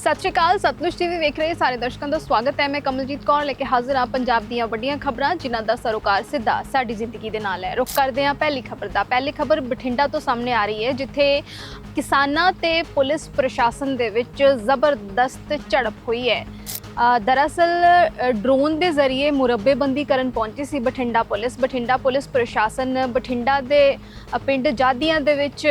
ਸਤਿ ਸ਼੍ਰੀ ਅਕਾਲ ਸਤਲੁਜ ਟੀਵੀ ਵੇਖ ਰਹੇ ਸਾਰੇ ਦਰਸ਼ਕਾਂ ਦਾ ਸਵਾਗਤ ਹੈ। ਮੈਂ ਕਮਲਜੀਤ ਕੌਰ ਲੈ ਕੇ ਹਾਜ਼ਰ ਹਾਂ ਪੰਜਾਬ ਦੀਆਂ ਵੱਡੀਆਂ ਖਬਰਾਂ, ਜਿਨ੍ਹਾਂ ਦਾ ਸਰੋਕਾਰ ਸਿੱਧਾ ਸਾਡੀ ਜ਼ਿੰਦਗੀ ਦੇ ਨਾਲ ਹੈ। ਰੁਕ ਕਰਦੇ ਹਾਂ ਪਹਿਲੀ ਖਬਰ ਦਾ। ਪਹਿਲੀ ਖਬਰ ਬਠਿੰਡਾ ਤੋਂ ਸਾਹਮਣੇ ਆ ਰਹੀ ਹੈ, ਜਿੱਥੇ ਕਿਸਾਨਾਂ ਤੇ ਪੁਲਿਸ ਪ੍ਰਸ਼ਾਸਨ ਦੇ ਵਿੱਚ ਜ਼ਬਰਦਸਤ ਝੜਪ ਹੋਈ ਹੈ। ਦਰਅਸਲ ਡਰੋਨ ਦੇ ਜ਼ਰੀਏ ਮੁਰੱਬੇਬੰਦੀ ਕਰਨ ਪਹੁੰਚੀ ਸੀ ਬਠਿੰਡਾ ਪੁਲਿਸ। ਬਠਿੰਡਾ ਪੁਲਿਸ ਪ੍ਰਸ਼ਾਸਨ ਬਠਿੰਡਾ ਦੇ ਪਿੰਡ ਜਾਦੀਆਂ ਦੇ ਵਿੱਚ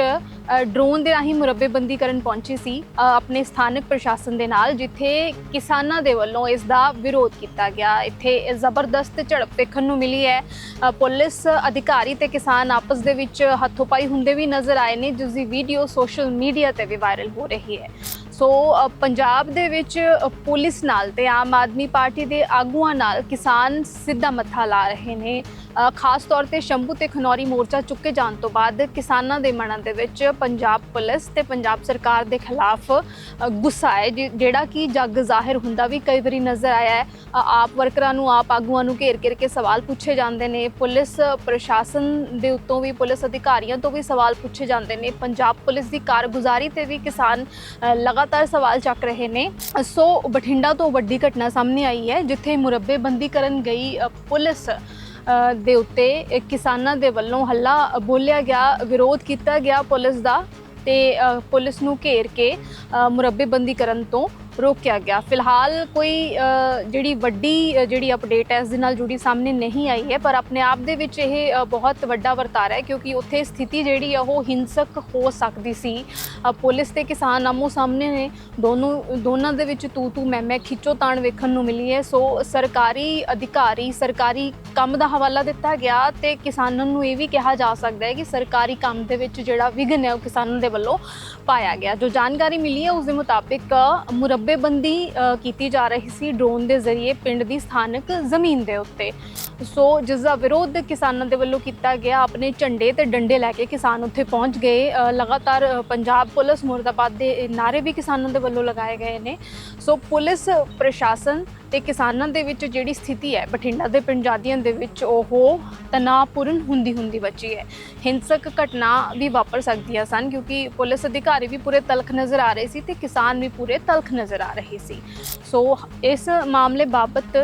ਡਰੋਨ ਦੇ ਰਾਹੀਂ ਮੁਰੱਬੇਬੰਦੀ ਕਰਨ ਪਹੁੰਚੀ ਸੀ ਆਪਣੇ ਸਥਾਨਕ ਪ੍ਰਸ਼ਾਸਨ ਦੇ ਨਾਲ, ਜਿੱਥੇ ਕਿਸਾਨਾਂ ਦੇ ਵੱਲੋਂ ਇਸ ਦਾ ਵਿਰੋਧ ਕੀਤਾ ਗਿਆ। ਇੱਥੇ ਇਹ ਜ਼ਬਰਦਸਤ ਝੜਪ ਦੇਖਣ ਨੂੰ ਮਿਲੀ ਹੈ। ਪੁਲਿਸ ਅਧਿਕਾਰੀ ਤੇ ਕਿਸਾਨ ਆਪਸ ਦੇ ਵਿੱਚ ਹੱਥੋਂ-ਪਾਈ ਹੁੰਦੇ ਵੀ ਨਜ਼ਰ ਆਏ ਨੇ, ਜਿਸ ਦੀ ਵੀਡੀਓ ਸੋਸ਼ਲ ਮੀਡੀਆ ਤੇ ਵੀ ਵਾਇਰਲ ਹੋ ਰਹੀ ਹੈ। ਸੋ ਪੰਜਾਬ ਦੇ ਵਿੱਚ ਪੁਲਿਸ ਨਾਲ ਤੇ ਆਮ ਆਦਮੀ ਪਾਰਟੀ ਦੇ ਆਗੂਆਂ ਨਾਲ ਕਿਸਾਨ ਸਿੱਧਾ ਮੱਥਾ ਲਾ ਰਹੇ ਨੇ। ਖਾਸ ਤੌਰ ਤੇ ਸ਼ੰਭੂ ਤੇ ਖਨੌਰੀ ਮੋਰਚਾ ਚੁੱਕੇ ਜਾਣ ਤੋਂ ਬਾਅਦ ਕਿਸਾਨਾਂ ਦੇ ਮਨਾਂ ਦੇ ਵਿੱਚ ਪੰਜਾਬ ਪੁਲਿਸ ਤੇ ਪੰਜਾਬ ਸਰਕਾਰ ਦੇ ਖਿਲਾਫ ਗੁੱਸਾ ਹੈ, ਜਿ- ਜਿਹੜਾ ਕਿ ਜੱਗ ਜ਼ਾਹਿਰ ਹੁੰਦਾ ਵੀ ਕਈ ਵਾਰੀ ਨਜ਼ਰ ਆਇਆ ਹੈ। ਆਪ ਵਰਕਰਾਂ ਨੂੰ, ਆਪ ਆਗੂਆਂ ਨੂੰ ਘੇਰ ਘੇਰ ਕੇ ਸਵਾਲ ਪੁੱਛੇ ਜਾਂਦੇ ਨੇ। ਪੁਲਿਸ ਪ੍ਰਸ਼ਾਸਨ ਦੇ ਉੱਤੋਂ ਵੀ, ਪੁਲਿਸ ਅਧਿਕਾਰੀਆਂ ਤੋਂ ਵੀ ਸਵਾਲ ਪੁੱਛੇ ਜਾਂਦੇ ਨੇ। ਪੰਜਾਬ ਪੁਲਿਸ ਦੀ ਕਾਰਗੁਜ਼ਾਰੀ ਤੇ ਵੀ ਕਿਸਾਨ ਲਗਾਤਾਰ ਸਵਾਲ ਚੱਕ ਰਹੇ ਨੇ। ਸੋ ਬਠਿੰਡਾ ਤੋਂ ਵੱਡੀ ਘਟਨਾ ਸਾਹਮਣੇ ਆਈ ਹੈ, ਜਿੱਥੇ ਮੁਰੱਬੇਬੰਦੀ ਕਰਨ ਗਈ ਪੁਲਿਸ। ਦੇ ਉੱਤੇ ਕਿਸਾਨਾਂ ਦੇ ਵੱਲੋਂ ਹੱਲਾ ਬੋਲਿਆ ਗਿਆ ਵਿਰੋਧ ਕੀਤਾ ਗਿਆ ਪੁਲਿਸ ਦਾ ਤੇ ਅ, ਪੁਲਿਸ ਨੂੰ ਘੇਰ ਕੇ ਅ, ਮੁਰੱਬੇਬੰਦੀ ਕਰਨ ਤੋਂ ਰੋਕਿਆ ਗਿਆ। ਫਿਲਹਾਲ ਕੋਈ ਜਿਹੜੀ ਵੱਡੀ ਜਿਹੜੀ ਅਪਡੇਟ ਹੈ ਇਸ ਦੇ ਨਾਲ ਜੁੜੀ ਸਾਹਮਣੇ ਨਹੀਂ ਆਈ ਹੈ ਪਰ ਆਪਣੇ ਆਪ ਦੇ ਵਿੱਚ ਇਹ ਬਹੁਤ ਵੱਡਾ ਵਰਤਾਰਾ ਹੈ ਕਿਉਂਕਿ ਉੱਥੇ ਸਥਿਤੀ ਜਿਹੜੀ ਆ ਉਹ ਹਿੰਸਕ ਹੋ ਸਕਦੀ ਸੀ। ਪੁਲਿਸ ਤੇ ਕਿਸਾਨ ਆਮੋ ਸਾਹਮਣੇ ਨੇ ਦੋਨੋਂ ਦੋਨਾਂ ਦੇ ਵਿੱਚ ਤੂ ਤੂ ਮੈਂ ਮੈਂ ਖਿੱਚੋ ਤਾਣ ਵੇਖਣ ਨੂੰ ਮਿਲੀ ਹੈ। ਸੋ ਸਰਕਾਰੀ ਅਧਿਕਾਰੀ ਸਰਕਾਰੀ ਕੰਮ ਦਾ ਹਵਾਲਾ ਦਿੱਤਾ ਗਿਆ ਤੇ ਕਿਸਾਨਾਂ ਨੂੰ ਇਹ ਵੀ ਕਿਹਾ ਜਾ ਸਕਦਾ ਹੈ ਕਿ ਸਰਕਾਰੀ ਕੰਮ ਦੇ ਵਿੱਚ ਜਿਹੜਾ ਵਿਘਨ ਹੈ ਉਹ ਕਿਸਾਨਾਂ ਦੇ ਵੱਲੋਂ ਪਾਇਆ ਗਿਆ। ਜੋ ਜਾਣਕਾਰੀ ਮਿਲੀ ਹੈ ਉਸ ਦੇ ਮੁਤਾਬਿਕ ਅ, ਮੁਰੱਬੇਬੰਦੀ ਕੀਤੀ ਜਾ ਰਹੀ ਸੀ ਡਰੋਨ ਦੇ ਜ਼ਰੀਏ ਪਿੰਡ ਦੀ ਸਥਾਨਕ ਜ਼ਮੀਨ ਦੇ ਉੱਤੇ। ਸੋ ਜਿਸ ਦਾ ਵਿਰੋਧ ਕਿਸਾਨਾਂ ਦੇ ਵੱਲੋਂ ਕੀਤਾ ਗਿਆ, ਆਪਣੇ ਝੰਡੇ ਤੇ ਡੰਡੇ ਲੈ ਕੇ ਕਿਸਾਨ ਉੱਥੇ ਪਹੁੰਚ ਗਏ। ਲਗਾਤਾਰ ਪੰਜਾਬ ਪੁਲਿਸ ਮੁਰਦਾਬਾਦ ਦੇ ਨਾਰੇ ਵੀ ਕਿਸਾਨਾਂ ਦੇ ਵੱਲੋਂ ਲਗਾਏ ਗਏ ਨੇ। ਸੋ ਪੁਲਿਸ, ਪ੍ਰਸ਼ਾਸਨ ਤੇ ਕਿਸਾਨਾਂ ਦੇ ਵਿੱਚ ਜਿਹੜੀ ਸਥਿਤੀ ਹੈ, ਬਠਿੰਡਾ ਦੇ ਪੰਜਾਬੀਆਂ ਦੇ ਵਿੱਚ ਉਹ ਤਣਾਅਪੂਰਨ ਹੁੰਦੀ ਹੁੰਦੀ ਬਚੀ ਹੈ। ਹਿੰਸਕ ਘਟਨਾ ਵੀ ਵਾਪਰ ਸਕਦੀਆਂ ਸਨ ਕਿਉਂਕਿ ਪੁਲਿਸ ਅਧਿਕਾਰੀ ਵੀ ਪੂਰੇ ਤਲਖ ਨਜ਼ਰ ਆ ਰਹੇ ਸੀ ਤੇ ਕਿਸਾਨ ਵੀ ਪੂਰੇ ਤਲਖ ਨਜ਼ਰ ਆ ਰਹੇ ਸੀ। ਸੋ ਇਸ ਮਾਮਲੇ ਬਾਬਤ